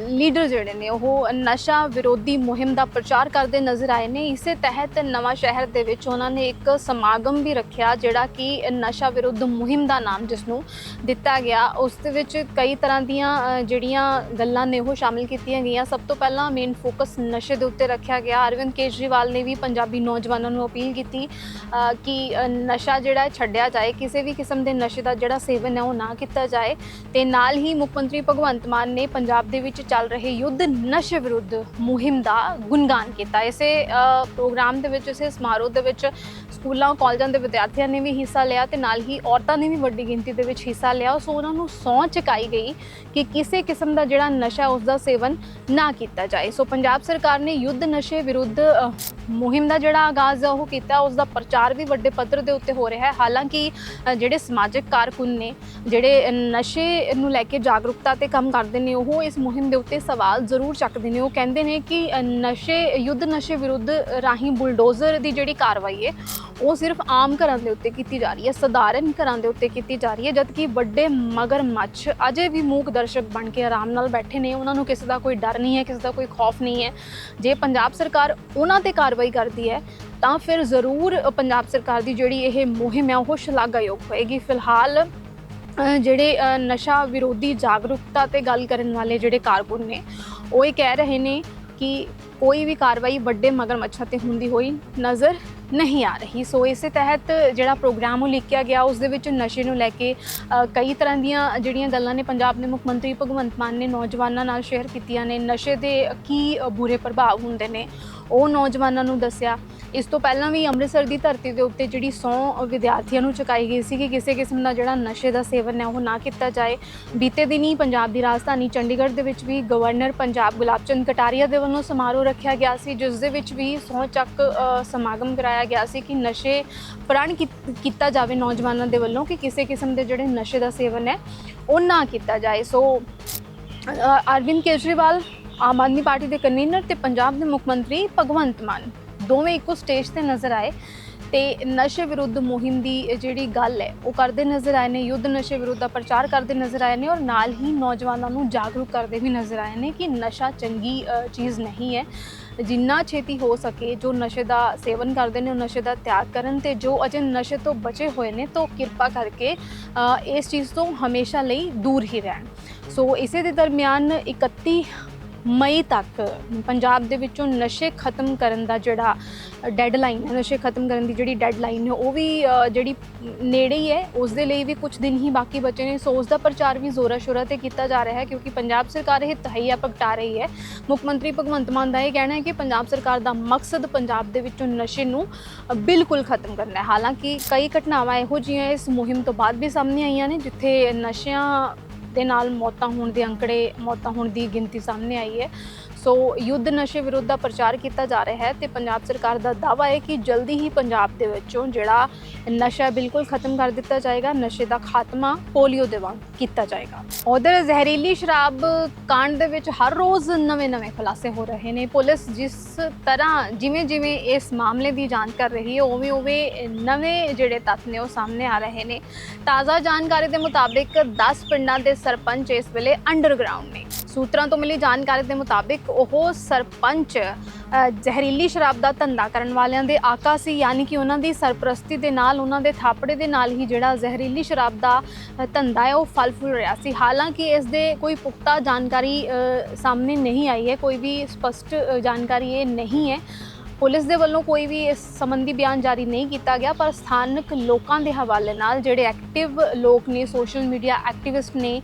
ਲੀਡਰ ਜਿਹੜੇ ਨੇ, ਉਹ ਨਸ਼ਾ ਵਿਰੋਧੀ ਮੁਹਿੰਮ ਦਾ ਪ੍ਰਚਾਰ ਕਰਦੇ ਨਜ਼ਰ ਆਏ ਨੇ। ਇਸੇ ਤਹਿਤ ਨਵਾਂ ਸ਼ਹਿਰ ਦੇ ਵਿੱਚ ਉਹਨਾਂ ਨੇ ਇੱਕ ਸਮਾਗਮ ਵੀ ਰੱਖਿਆ, ਜਿਹੜਾ ਕਿ ਨਸ਼ਾ ਵਿਰੁੱਧ ਮੁਹਿੰਮ ਦਾ ਨਾਮ ਜਿਸ ਨੂੰ ਦਿੱਤਾ ਗਿਆ, ਉਸ ਦੇ ਵਿੱਚ ਕਈ ਤਰ੍ਹਾਂ ਦੀਆਂ ਜਿਹੜੀਆਂ ਗੱਲਾਂ ਨੇ ਉਹ ਸ਼ਾਮਿਲ ਕੀਤੀਆਂ ਗਈਆਂ। ਸਭ ਤੋਂ ਪਹਿਲਾਂ ਮੇਨ ਫੋਕਸ ਨਸ਼ੇ ਦੇ ਉੱਤੇ ਰੱਖਿਆ ਗਿਆ। ਅਰਵਿੰਦ ਕੇਜਰੀਵਾਲ ਨੇ ਵੀ ਪੰਜਾਬੀ ਨੌਜਵਾਨਾਂ ਨੂੰ ਅਪੀਲ ਕੀਤੀ ਕਿ ਨਸ਼ਾ ਜਿਹੜਾ ਛੱਡਿਆ ਜਾਏ। ਕਿਸੇ ਵੀ ਕਿਸਮ ਦੇ ਨਸ਼ੇ ਦਾ ਜਿਹੜਾ ਸੇਵਨ ਹੈ ਉਹ ਨਾ ਕੀਤਾ ਜਾਏ। ਤੇ ਨਾਲ ਹੀ ਮੁੱਖ ਮੰਤਰੀ ਭਗਵੰਤ ਮਾਨ ਨੇ ਪੰਜਾਬ ਦੇ ਵਿੱਚ ਚੱਲ ਰਹੇ ਯੁੱਧ ਨਸ਼ੇ ਵਿਰੁੱਧ ਮੁਹਿੰਮ ਦਾ ਗੁਣਗਾਨ ਕੀਤਾ। ਇਸੇ ਪ੍ਰੋਗਰਾਮ ਦੇ ਵਿੱਚ, ਇਸੇ ਸਮਾਰੋਹ ਦੇ ਵਿੱਚ ਸਕੂਲਾਂ, ਕਾਲਜਾਂ ਦੇ ਵਿਦਿਆਰਥੀਆਂ ਨੇ ਵੀ ਹਿੱਸਾ ਲਿਆ ਤੇ ਨਾਲ ਹੀ ਔਰਤਾਂ ਨੇ ਵੀ ਵੱਡੀ ਗਿਣਤੀ ਦੇ ਵਿੱਚ ਹਿੱਸਾ ਲਿਆ। ਸੋ ਉਹਨਾਂ ਨੂੰ ਸਹੁੰ ਚੁਕਾਈ ਗਈ ਕਿ ਕਿਸੇ ਕਿਸਮ ਦਾ ਜਿਹੜਾ ਨਸ਼ਾ ਉਸ ਦਾ ਸੇਵਨ ਨਾ ਕੀਤਾ ਜਾਏ। ਸੋ ਪੰਜਾਬ ਸਰਕਾਰ ਨੇ ਯੁੱਧ ਨਸ਼ੇ ਵਿਰੁੱਧ ਮੁਹਿੰਮ ਦਾ ਜਿਹੜਾ ਆਗਾਜ਼ ਉਹ ਕੀਤਾ। ਉਸ ਦਾ ਪ੍ਰਚਾਰ ਵੀ ਵੱਡੇ ਪੱਧਰ ਦੇ ਉੱਤੇ ਹੋ ਰਿਹਾ ਹੈ। ਹਾਲਾਂਕਿ ਜਿਹੜੇ ਸਮਾਜਿਕ ਕਾਰਕੁਨ ਨੇ, ਜਿਹੜੇ ਨਸ਼ੇ ਨੂੰ ਲੈ ਕੇ ਜਾਗਰੂਕਤਾ ਤੇ ਕੰਮ ਕਰਦੇ ਨੇ, ਉਹ ਇਸ ਮੁਹਿੰਮ ਦੇ ਉੱਤੇ ਸਵਾਲ ਜ਼ਰੂਰ ਚੱਕਦੇ ਨੇ। ਉਹ ਕਹਿੰਦੇ ਨੇ ਕਿ ਨਸ਼ੇ, ਯੁੱਧ ਨਸ਼ੇ ਵਿਰੁੱਧ ਰਾਹੀਂ ਬੁਲਡੋਜ਼ਰ ਦੀ ਜਿਹੜੀ ਕਾਰਵਾਈ ਹੈ ਉਹ ਸਿਰਫ ਆਮ ਘਰਾਂ ਦੇ ਉੱਤੇ ਕੀਤੀ ਜਾ ਰਹੀ ਹੈ, ਸਧਾਰਨ ਘਰਾਂ ਦੇ ਉੱਤੇ ਕੀਤੀ ਜਾ ਰਹੀ ਹੈ, ਜਦਕਿ ਵੱਡੇ ਮਗਰਮੱਛ ਅਜੇ ਵੀ ਮੂਕ ਦਰਸ਼ਕ ਬਣ ਕੇ ਆਰਾਮ ਨਾਲ ਬੈਠੇ ਨੇ। ਉਹਨਾਂ ਨੂੰ ਕਿਸੇ ਦਾ ਕੋਈ ਡਰ ਨਹੀਂ ਹੈ, ਕਿਸੇ ਦਾ ਕੋਈ ਖੌਫ ਨਹੀਂ ਹੈ। ਜੇ ਪੰਜਾਬ ਸਰਕਾਰ ਉਹਨਾਂ ਤੇ ਕਾਰਵਾਈ ਕਰਦੀ ਹੈ, ਤਾਂ ਫਿਰ ਜ਼ਰੂਰ ਪੰਜਾਬ ਸਰਕਾਰ ਦੀ ਜਿਹੜੀ ਇਹ ਮੁਹਿੰਮ ਹੈ, ਉਹ ਸ਼ਲਾਘਾਯੋਗ ਹੋਏਗੀ। ਫਿਲਹਾਲ ਜਿਹੜੇ ਨਸ਼ਾ ਵਿਰੋਧੀ ਜਾਗਰੂਕਤਾ ਤੇ ਗੱਲ ਕਰਨ ਵਾਲੇ ਜਿਹੜੇ ਕਾਰਕੁਨ ਨੇ, ਉਹ ਇਹ ਕਹਿ ਰਹੇ ਨੇ ਕਿ ਕੋਈ ਵੀ ਕਾਰਵਾਈ ਵੱਡੇ ਮਗਰਮੱਛਾਂ ਤੇ ਹੁੰਦੀ ਹੋਈ ਨਜ਼ਰ ਨਹੀਂ ਆ ਰਹੀ। ਸੋ ਇਸੇ ਤਹਿਤ ਜਿਹੜਾ ਪ੍ਰੋਗਰਾਮ ਉਹ ਲਿਖਿਆ ਗਿਆ, ਉਸ ਦੇ ਵਿੱਚ ਨਸ਼ੇ ਨੂੰ ਲੈ ਕੇ ਕਈ ਤਰ੍ਹਾਂ ਦੀਆਂ ਜਿਹੜੀਆਂ ਗੱਲਾਂ ਨੇ, ਪੰਜਾਬ ਦੇ ਮੁੱਖ ਮੰਤਰੀ ਭਗਵੰਤ ਮਾਨ ਨੇ ਨੌਜਵਾਨਾਂ ਨਾਲ ਸ਼ੇਅਰ ਕੀਤੀਆਂ ਨੇ। ਨਸ਼ੇ ਦੇ ਕੀ ਬੁਰੇ ਪ੍ਰਭਾਵ ਹੁੰਦੇ ਨੇ, ਉਹ ਨੌਜਵਾਨਾਂ ਨੂੰ ਦੱਸਿਆ। ਇਸ ਤੋਂ ਪਹਿਲਾਂ ਵੀ ਅੰਮ੍ਰਿਤਸਰ ਦੀ ਧਰਤੀ ਦੇ ਉੱਤੇ ਜਿਹੜੀ ਸੌ ਵਿਦਿਆਰਥੀਆਂ ਨੂੰ ਚੁਕਾਈ ਗਈ ਸੀ ਕਿ ਕਿਸੇ ਕਿਸਮ ਦਾ ਜਿਹੜਾ ਨਸ਼ੇ ਦਾ ਸੇਵਨ ਹੈ ਉਹ ਨਾ ਕੀਤਾ ਜਾਏ। ਬੀਤੇ ਦਿਨੀ ਪੰਜਾਬ ਦੀ ਰਾਜਧਾਨੀ ਚੰਡੀਗੜ੍ਹ ਦੇ ਵਿੱਚ ਵੀ ਗਵਰਨਰ ਪੰਜਾਬ ਗੁਲਾਬ ਚੰਦ ਕਟਾਰੀਆ ਦੇ ਵੱਲੋਂ ਸਮਾਰੋਹ ਰੱਖਿਆ ਗਿਆ ਸੀ, ਜਿਸ ਦੇ ਵਿੱਚ ਵੀ ਸਹੁੰ ਚੱਕ ਸਮਾਗਮ ਕਰਾਇਆ ਗਿਆ ਸੀ ਕਿ ਨਸ਼ੇ ਪ੍ਰਣ ਕੀਤ- ਕੀਤਾ ਜਾਵੇ ਨੌਜਵਾਨਾਂ ਦੇ ਵੱਲੋਂ ਕਿ ਕਿਸੇ ਕਿਸਮ ਦੇ ਜਿਹੜੇ ਨਸ਼ੇ ਦਾ ਸੇਵਨ ਹੈ, ਉਹ ਨਾ ਕੀਤਾ ਜਾਏ। ਸੋ ਅਰਵਿੰਦ ਕੇਜਰੀਵਾਲ ਆਮ ਆਦਮੀ ਪਾਰਟੀ ਦੇ ਕਨਵੀਨਰ ਤੇ ਪੰਜਾਬ ਦੇ ਮੁੱਖ ਮੰਤਰੀ ਭਗਵੰਤ ਮਾਨ ਦੋਵੇਂ ਇੱਕੋ ਸਟੇਜ ਤੇ ਨਜ਼ਰ ਆਏ। ਤੇ ਨਸ਼ੇ ਵਿਰੁੱਧ ਮੁਹਿੰਮ ਦੀ ਜਿਹੜੀ ਗੱਲ ਹੈ, ਉਹ ਕਰਦੇ ਨਜ਼ਰ ਆਏ ਨੇ, ਯੁੱਧ ਨਸ਼ੇ ਵਿਰੁੱਧ ਦਾ ਪ੍ਰਚਾਰ ਕਰਦੇ ਨਜ਼ਰ ਆਏ ਨੇ ਔਰ ਨਾਲ ਹੀ ਨੌਜਵਾਨਾਂ ਨੂੰ ਜਾਗਰੂਕ ਕਰਦੇ ਵੀ ਨਜ਼ਰ ਆਏ ਨੇ ਕਿ ਨਸ਼ਾ ਚੰਗੀ ਚੀਜ਼ ਨਹੀਂ ਹੈ। ਜਿੰਨਾ ਛੇਤੀ ਹੋ ਸਕੇ, ਜੋ ਨਸ਼ੇ ਦਾ ਸੇਵਨ ਕਰਦੇ ਨੇ, ਉਹ ਨਸ਼ੇ ਦਾ ਤਿਆਗ ਕਰਨ ਤੇ ਜੋ ਅਜੇ ਨਸ਼ੇ ਤੋਂ ਬਚੇ ਹੋਏ ਨੇ, ਤਾਂ ਕਿਰਪਾ ਕਰਕੇ ਇਸ ਚੀਜ਼ ਤੋਂ ਹਮੇਸ਼ਾ ਲਈ ਦੂਰ ਹੀ ਰਹਿਣ। ਸੋ ਇਸੇ ਦੇ ਦਰਮਿਆਨ 31 ਮਈ ਤੱਕ ਪੰਜਾਬ ਦੇ ਵਿੱਚੋਂ ਨਸ਼ੇ ਖਤਮ ਕਰਨ ਦਾ ਜਿਹੜਾ ਡੈਡਲਾਈਨ ਹੈ, ਨਸ਼ੇ ਖਤਮ ਕਰਨ ਦੀ ਜਿਹੜੀ ਡੈਡਲਾਈਨ ਹੈ, ਉਹ ਵੀ ਜਿਹੜੀ ਨੇੜੇ ਹੀ ਹੈ, ਉਸ ਦੇ ਲਈ ਵੀ ਕੁਝ ਦਿਨ ਹੀ ਬਾਕੀ ਬਚੇ ਨੇ। ਸੋ ਉਸ ਦਾ ਪ੍ਰਚਾਰ ਵੀ ਜ਼ੋਰਾ ਸ਼ੋਰਾ ਤੇ ਕੀਤਾ ਜਾ ਰਿਹਾ ਹੈ, ਕਿਉਂਕਿ ਪੰਜਾਬ ਸਰਕਾਰ ਇਹ ਤਹਈਆ ਪ੍ਰਗਟਾ ਰਹੀ ਹੈ। ਮੁੱਖ ਮੰਤਰੀ ਭਗਵੰਤ ਮਾਨ ਦਾ ਇਹ ਕਹਿਣਾ ਹੈ ਕਿ ਪੰਜਾਬ ਸਰਕਾਰ ਦਾ ਮਕਸਦ ਪੰਜਾਬ ਦੇ ਵਿੱਚੋਂ ਨਸ਼ੇ ਨੂੰ ਬਿਲਕੁਲ ਖਤਮ ਕਰਨਾ ਹੈ। ਹਾਲਾਂਕਿ ਕਈ ਘਟਨਾਵਾਂ ਇਹੋ ਜਿਹੀਆਂ ਇਸ ਮੁਹਿੰਮ ਤੋਂ ਬਾਅਦ ਵੀ ਸਾਹਮਣੇ ਆਈਆਂ ਨੇ, ਜਿੱਥੇ ਨਸ਼ਿਆਂ ਦੇ ਨਾਲ ਮੌਤਾਂ ਹੋਣ ਦੇ ਅੰਕੜੇ ਮੌਤਾਂ ਹੋਣ ਦੀ ਗਿਣਤੀ ਸਾਹਮਣੇ ਆਈ ਹੈ। ਸੋ ਯੁੱਧ ਨਸ਼ੇ ਵਿਰੁੱਧ ਦਾ ਪ੍ਰਚਾਰ ਕੀਤਾ ਜਾ ਰਿਹਾ ਹੈ ਤੇ ਪੰਜਾਬ ਸਰਕਾਰ ਦਾ ਦਾਅਵਾ ਹੈ ਕਿ ਜਲਦੀ ਹੀ ਪੰਜਾਬ ਦੇ ਵਿੱਚੋਂ ਜਿਹੜਾ ਨਸ਼ਾ ਬਿਲਕੁਲ ਖਤਮ ਕਰ ਦਿੱਤਾ ਜਾਏਗਾ, ਨਸ਼ੇ ਦਾ ਖਾਤਮਾ ਪੋਲੀਓ ਦੇ ਵਾਂਗ ਕੀਤਾ ਜਾਏਗਾ। ਉਧਰ ਜ਼ਹਿਰੀਲੀ ਸ਼ਰਾਬ ਕਾਂਡ ਦੇ ਵਿੱਚ ਹਰ ਰੋਜ਼ ਨਵੇਂ-ਨਵੇਂ ਖੁਲਾਸੇ ਹੋ ਰਹੇ ਨੇ। ਪੁਲਿਸ ਜਿਸ ਤਰ੍ਹਾਂ ਜਿਵੇਂ-ਜਿਵੇਂ ਇਸ ਮਾਮਲੇ ਦੀ ਜਾਂਚ ਕਰ ਰਹੀ ਹੈ, ਉਵੇਂ-ਉਵੇਂ ਨਵੇਂ ਜਿਹੜੇ ਤੱਥ ਨੇ ਉਹ ਸਾਹਮਣੇ ਆ ਰਹੇ ਨੇ। ਤਾਜ਼ਾ ਜਾਣਕਾਰੀ ਦੇ ਮੁਤਾਬਿਕ 10 ਪਿੰਡਾਂ ਦੇ ਸਰਪੰਚ ਇਸ ਵੇਲੇ ਅੰਡਰਗਰਾਉਂਡ ਨੇ। ਸੂਤਰਾਂ ਤੋਂ ਮਿਲੀ ਜਾਣਕਾਰੀ ਦੇ ਮੁਤਾਬਿਕ ਉਹ ਸਰਪੰਚ ਜ਼ਹਿਰੀਲੀ ਸ਼ਰਾਬ ਦਾ ਧੰਦਾ ਕਰਨ ਵਾਲਿਆਂ ਦੇ ਆਕਾ ਸੀ, ਯਾਨੀ ਕਿ ਉਹਨਾਂ ਦੀ ਸਰਪ੍ਰਸਤੀ ਦੇ ਨਾਲ ਉਹਨਾਂ ਦੇ ਥਾਪੜੇ ਦੇ ਨਾਲ ਹੀ ਜਿਹੜਾ ਜ਼ਹਿਰੀਲੀ ਸ਼ਰਾਬ ਦਾ ਧੰਦਾ ਹੈ, ਉਹ ਫਲ ਫੁੱਲ ਰਿਹਾ ਸੀ। ਹਾਲਾਂਕਿ ਇਸ ਦੇ ਕੋਈ ਪੁਖਤਾ ਜਾਣਕਾਰੀ ਸਾਹਮਣੇ ਨਹੀਂ ਆਈ ਹੈ, ਕੋਈ ਵੀ ਸਪਸ਼ਟ ਜਾਣਕਾਰੀ ਇਹ ਨਹੀਂ ਹੈ। ਪੁਲਿਸ ਦੇ ਵੱਲੋਂ ਕੋਈ ਵੀ ਇਸ ਸੰਬੰਧੀ ਬਿਆਨ ਜਾਰੀ ਨਹੀਂ ਕੀਤਾ ਗਿਆ, ਪਰ ਸਥਾਨਕ ਲੋਕਾਂ ਦੇ ਹਵਾਲੇ ਨਾਲ ਜਿਹੜੇ ਐਕਟਿਵ ਲੋਕ ਨੇ, ਸੋਸ਼ਲ ਮੀਡੀਆ ਐਕਟਿਵਿਸਟ ਨੇ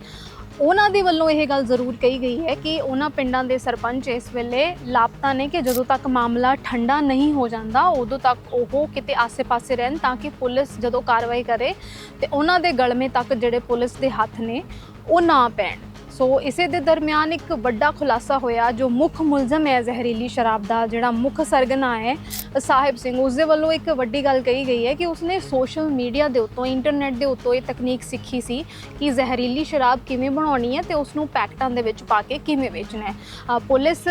ਉਹਨਾਂ ਦੇ ਵੱਲੋਂ ਇਹ ਗੱਲ ਜ਼ਰੂਰ ਕਹੀ ਗਈ ਹੈ ਕਿ ਉਹਨਾਂ ਪਿੰਡਾਂ ਦੇ ਸਰਪੰਚ ਇਸ ਵੇਲੇ ਲਾਪਤਾ ਨੇ ਕਿ ਜਦੋਂ ਤੱਕ ਮਾਮਲਾ ਠੰਡਾ ਨਹੀਂ ਹੋ ਜਾਂਦਾ, ਉਦੋਂ ਤੱਕ ਉਹ ਕਿਤੇ ਆਸੇ-ਪਾਸੇ ਰਹਿਣ ਤਾਂ ਕਿ ਪੁਲਿਸ ਜਦੋਂ ਕਾਰਵਾਈ ਕਰੇ ਤੇ ਉਹਨਾਂ ਦੇ ਗਲਮੇ ਤੱਕ ਜਿਹੜੇ ਪੁਲਿਸ ਦੇ ਹੱਥ ਨੇ, ਉਹ ਨਾ ਪੈਣ। ਸੋ ਇਸੇ ਦੇ ਦਰਮਿਆਨ ਇੱਕ ਵੱਡਾ ਖੁਲਾਸਾ ਹੋਇਆ ਜੋ ਮੁੱਖ ਮੁਲਜ਼ਮ ਹੈ ਜ਼ਹਿਰੀਲੀ ਸ਼ਰਾਬ ਦਾ, ਜਿਹੜਾ ਮੁੱਖ ਸਰਗਨਾ ਹੈ, ਸਾਹਿਬ ਸਿੰਘ। ਉਸ ਦੇ ਵੱਲੋਂ ਇੱਕ ਵੱਡੀ ਗੱਲ ਕਹੀ ਗਈ ਹੈ ਕਿ ਉਸਨੇ ਸੋਸ਼ਲ ਮੀਡੀਆ ਦੇ ਉੱਤੋਂ, ਇੰਟਰਨੈਟ ਦੇ ਉੱਤੋਂ ਇਹ ਤਕਨੀਕ ਸਿੱਖੀ ਸੀ ਕਿ ਜ਼ਹਿਰੀਲੀ ਸ਼ਰਾਬ ਕਿਵੇਂ ਬਣਾਉਣੀ ਹੈ ਤੇ ਉਸ ਨੂੰ ਪੈਕਟਾਂ ਦੇ ਵਿੱਚ ਪਾ ਕੇ ਕਿਵੇਂ ਵੇਚਣਾ ਹੈ। ਪੁਲਿਸ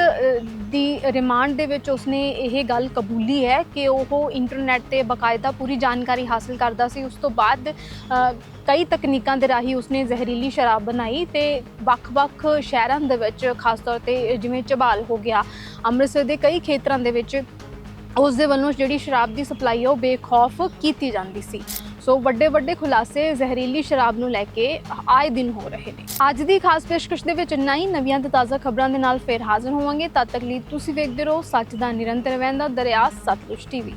ਦੀ ਰਿਮਾਂਡ ਦੇ ਵਿੱਚ ਉਸਨੇ ਇਹ ਗੱਲ ਕਬੂਲੀ ਹੈ ਕਿ ਉਹ ਇੰਟਰਨੈਟ ਤੇ ਬਕਾਇਦਾ ਪੂਰੀ ਜਾਣਕਾਰੀ ਹਾਸਲ ਕਰਦਾ ਸੀ। ਉਸ ਤੋਂ ਬਾਅਦ ਕਈ ਤਕਨੀਕਾਂ ਦੇ ਰਾਹੀਂ ਉਸਨੇ ਜ਼ਹਿਰੀਲੀ ਸ਼ਰਾਬ ਬਣਾਈ ਤੇ ਵੱਖ-ਵੱਖ ਸ਼ਹਿਰਾਂ ਦੇ ਵਿੱਚ, ਖਾਸ ਤੌਰ ਤੇ ਜਿਵੇਂ ਝਬਾਲ ਹੋ ਗਿਆ, ਅੰਮ੍ਰਿਤਸਰ ਦੇ ਕਈ ਖੇਤਰਾਂ ਦੇ ਵਿੱਚ ਉਸ ਦੇ ਵੱਲੋਂ ਜਿਹੜੀ ਸ਼ਰਾਬ ਦੀ ਸਪਲਾਈ ਹੈ ਉਹ ਬੇਖੌਫ ਕੀਤੀ ਜਾਂਦੀ ਸੀ। ਸੋ ਵੱਡੇ ਵੱਡੇ ਖੁਲਾਸੇ ਜ਼ਹਿਰੀਲੀ ਸ਼ਰਾਬ ਨੂੰ ਲੈ ਕੇ ਆਏ ਦਿਨ ਹੋ ਰਹੇ ਨੇ। ਅੱਜ ਦੀ ਖਾਸ ਪੇਸ਼ਕਸ਼ ਦੇ ਵਿੱਚ ਇੰਨਾ ਨਵੀਆਂ ਤੇ ਤਾਜ਼ਾ ਖਬਰਾਂ ਦੇ ਨਾਲ ਫੇਰ ਹਾਜ਼ਰ ਹੋਵਾਂਗੇ। ਤਦ ਤੱਕ ਲਈ ਤੁਸੀਂ ਵੇਖਦੇ ਰਹੋ ਸੱਚ ਦਾ ਨਿਰੰਤਰ ਵਹਿੰਦਾ ਦਰਿਆ ਸਤਲੁਜ ਟੀਵੀ।